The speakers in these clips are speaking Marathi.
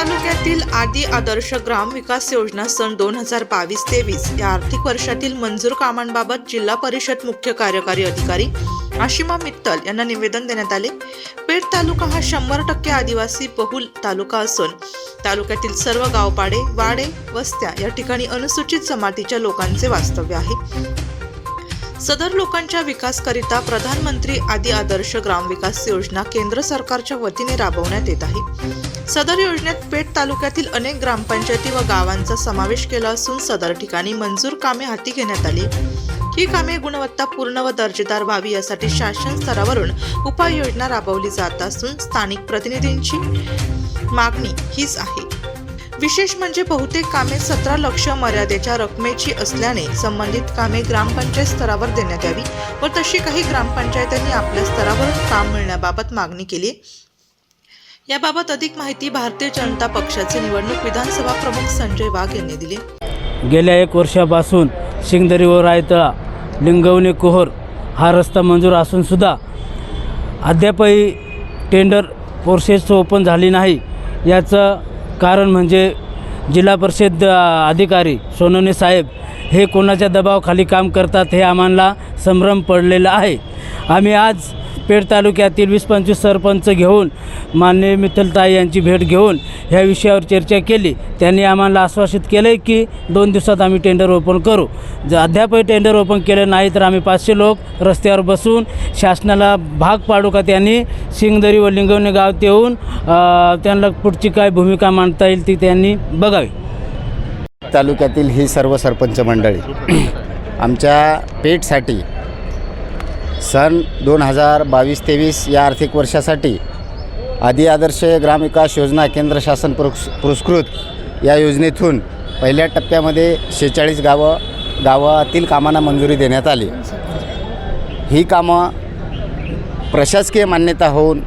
तालुक्यातील आदी आदर्श ग्राम विकास योजना सन दोन हजार बावीस तेवीस या आर्थिक वर्षातील मंजूर कामांबाबत जिल्हा परिषद मुख्य कार्यकारी अधिकारी आशिमा मित्तल यांना निवेदन देण्यात आले. पेठ तालुका हा शंभर टक्के आदिवासी बहुल तालुका असून तालुक्यातील सर्व गावपाडे वाडे वस्त्या या ठिकाणी अनुसूचित जमातीच्या लोकांचे वास्तव्य आहे. सदर लोकांच्या विकासकरिता प्रधानमंत्री आदी आदर्श ग्राम विकास योजना केंद्र सरकारच्या वतीने राबवण्यात येत आहे. सदर योजनेत पेठ तालुक्यातील अनेक ग्रामपंचायती व गावांचा समावेश केला असून सदर ठिकाणी मंजूर कामे हाती घेण्यात आली. ही कामे गुणवत्तापूर्ण व दर्जेदार व्हावी यासाठी शासन स्तरावरून उपाययोजना राबवली जात असून स्थानिक प्रतिनिधींची मागणी हीच आहे. विशेष म्हणजे बहुतेक कामे सतरा लक्ष मर्यादेच्या रकमेची असल्याने संबंधित कामे ग्रामपंचायत स्तरावर देण्यात यावी व तशी काही ग्रामपंचायतांनी आपल्या स्तरावरून काम मिळण्याबाबत मागणी केली. याबाबत अधिक माहिती भारतीय जनता पक्षाचे निवडणूक विधानसभा प्रमुख संजय वाघ यांनी दिली. गेल्या एक वर्षापासून शिंगदरी व रायतळा लिंगवणे कोहर हा रस्ता मंजूर असूनसुद्धा अद्यापही टेंडर प्रोसेस ओपन झाली नाही. याचं कारण म्हणजे जिल्हा परिषद अधिकारी सोनवणे साहेब हे कोणाच्या दबावाखाली काम करतात हे आम्हाला संभ्रम पडलेला आहे. आम्ही आज पेठ तालुक्यातील वीस पंचवीस सरपंच घेऊन माननीय मित्तलताई यांची भेट घेऊन ह्या विषयावर चर्चा केली. त्यांनी आम्हाला आश्वासित केलं आहे की दोन दिवसात आम्ही टेंडर ओपन करू. जर अद्यापही टेंडर ओपन केलं नाही तर आम्ही पाचशे लोक रस्त्यावर बसून शासनाला भाग पाडू का त्यांनी? सिंगदरी व लिंगवणे गावात येऊन त्यांना पुढची काय भूमिका मांडता येईल ती त्यांनी बघावी. तालुक्यातील ही सर्व सरपंच मंडळी आमच्या पेठसाठी सन दोन हजार बावीस तेवीस या आर्थिक वर्षासाठी आदी आदर्श ग्रामविकास योजना केंद्र शासन पुरस् पुरस्कृत या योजनेतून पहिल्या टप्प्यामध्ये शेहेचाळीस गावं गावातील कामांना मंजुरी देण्यात आली. ही कामं प्रशासकीय मान्यता होऊन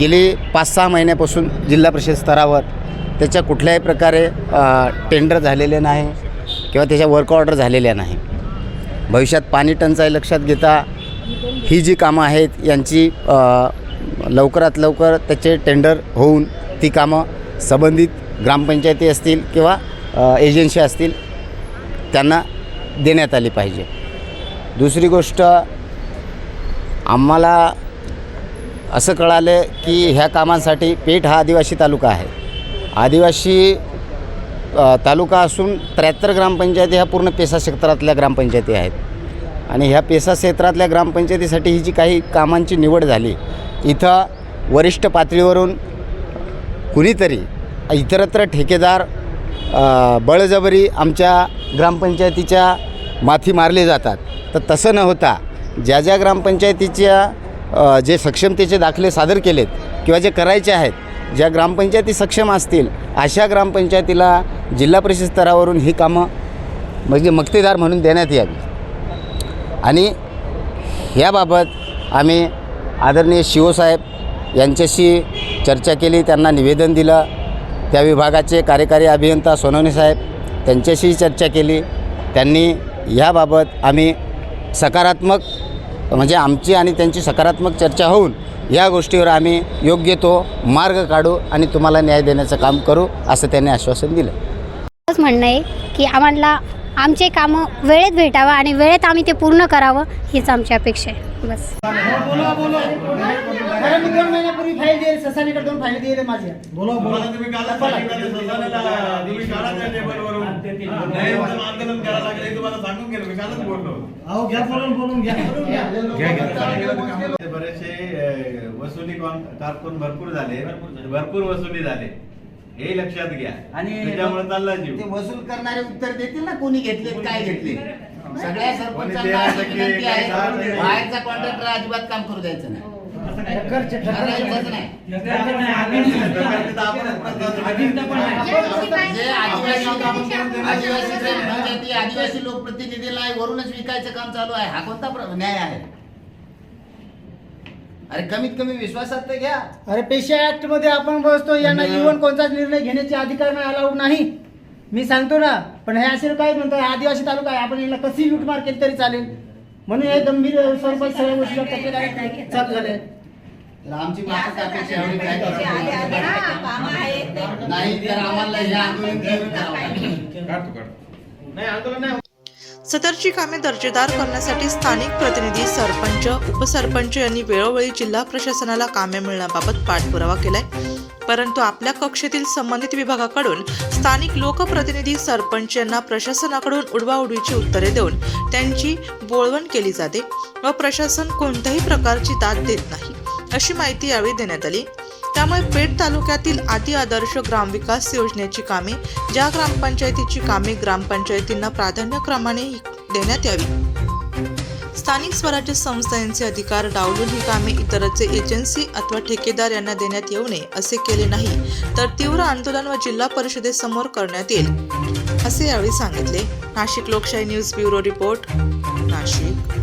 गेली पाच सहा महिन्यापासून जिल्हा परिषद स्तरावर. त्याच्या कुठल्याही प्रकारे टेंडर झालेले नाही किंवा त्याच्या वर्क ऑर्डर झालेल्या नाही. भविष्यात पाणी टंचाई लक्षात घेता ही जी कामं आहेत यांची लवकरात लवकर त्याचे टेंडर होऊन ती कामं संबंधित ग्रामपंचायती असतील किंवा एजन्सी असतील त्यांना देण्यात आली पाहिजे. दुसरी गोष्ट आम्हाला असं कळालं की ह्या कामांसाठी पेठ हा आदिवासी तालुका आहे. आदिवासी तालुका असून त्र्याहत्तर ग्रामपंचायती ह्या पूर्ण पेसा क्षेत्रातल्या ग्रामपंचायती आहेत. आणि ह्या पेसा क्षेत्रातल्या ग्रामपंचायतीसाठी ही जी काही कामांची निवड झाली इथं वरिष्ठ पातळीवरून कुणीतरी इतरत्र ठेकेदार बळजबरी आमच्या ग्रामपंचायतीच्या माथी मारले जातात. तर तसं न होता ज्या ज्या ग्रामपंचायतीच्या जे सक्षमतेचे दाखले सादर केलेत किंवा जे करायचे आहेत ज्या ग्रामपंचायती सक्षम असतील अशा ग्रामपंचायतीला जिल्हा परिषद स्तरावरून ही कामं म्हणजे मक्तेदार म्हणून देण्यात यावी. आणि ह्याबाबत आम्ही आदरणीय शिवसाहेब यांच्याशी चर्चा केली त्यांना निवेदन दिलं. त्या विभागाचे कार्यकारी अभियंता सोनवणे साहेब त्यांच्याशी चर्चा केली. त्यांनी ह्याबाबत आम्ही सकारात्मक म्हणजे आमची आणि त्यांची सकारात्मक चर्चा होऊन या गोष्टीवर आम्ही योग्य तो मार्ग काढू आणि तुम्हाला न्याय देण्याचं काम करू असं त्यांनी आश्वासन दिलं. असंच म्हणणं आहे की आम्हाला आमचे कामं वेळेत भेटावं आणि वेळेत आम्ही ते पूर्ण करावं हीच आमची अपेक्षा आहे. बस. बरेचसे वसुली कॉन- कारकून भरपूर झाले. भरपूर वसुली झाले. हे लक्षात घ्या. आणि- त्याच्यामुळे चालला जीव. ते वसूल करणारे उत्तर देतील ना कोणी घेतले काय घेतले? सगळ्या सरपंचांना अशी विनंती आहे. बाहेरचा कॉन्ट्रॅक्टर अजिबात काम करू द्यायचं नाही. ठक्करचे- करायचंच नाही. सरकारचे तर आपणच प्रस्ताव जे आदिवासी आदिवासी आदिवासी लोकप्रतिनिधीला आहे, वरूनच विकायचं काम चालू आहे. हा कोणता प्र- न्याय आहे? अरे कमीत कमी विश्वासात तर घ्या अरे पेशा ऍक्टमध्ये आपण बसतो यांना इव्हन कोणताच निर्णय घेण्याचे अधिकार नाही अलाउड नाही मी सांगतो ना पण हे असे काय म्हणतो आदिवासी तालुका आहे आपण यांना कशी लूटमार केली तरी चालेल म्हणून हे गंभीर स्वरूपात सगळ्या गोष्टी चालू तर आमची मागच अपेक्षा एवढी आहे. नाही तर आम्हाला हे आंदोलन तीव्र करावं लागेल काढतो काढतो नाही आंदोलन नाही सदरची कामे दर्जेदार करण्यासाठी स्थानिक प्रतिनिधी सरपंच उपसरपंच यांनी वेळोवेळी जिल्हा प्रशासनाला कामे मिळण्याबाबत पाठपुरावा केलाय. परंतु आपल्या कक्षेतील संबंधित विभागाकडून स्थानिक लोकप्रतिनिधी सरपंच यांना प्रशासनाकडून उडवाउडवीची उत्तरे देऊन त्यांची बोळवण केली जाते व प्रशासन कोणत्याही प्रकारची दाद देत नाही अशी माहिती यावेळी देण्यात आली. त्यामुळे पेठ तालुक्यातील आदी आदर्श ग्रामविकास योजनेची कामे ज्या ग्रामपंचायतीची कामे ग्रामपंचायतींना प्राधान्यक्रमाने देण्यात यावी. स्थानिक स्वराज्य संस्थांचे अधिकार डावलून ही कामे इतरचे एजन्सी अथवा ठेकेदार यांना देण्यात येऊ नये असे केले नाही तर तीव्र आंदोलन व जिल्हा परिषदेसमोर करण्यात येईल असे यावेळी सांगितले. नाशिक लोकशाही न्यूज ब्युरो रिपोर्ट नाशिक.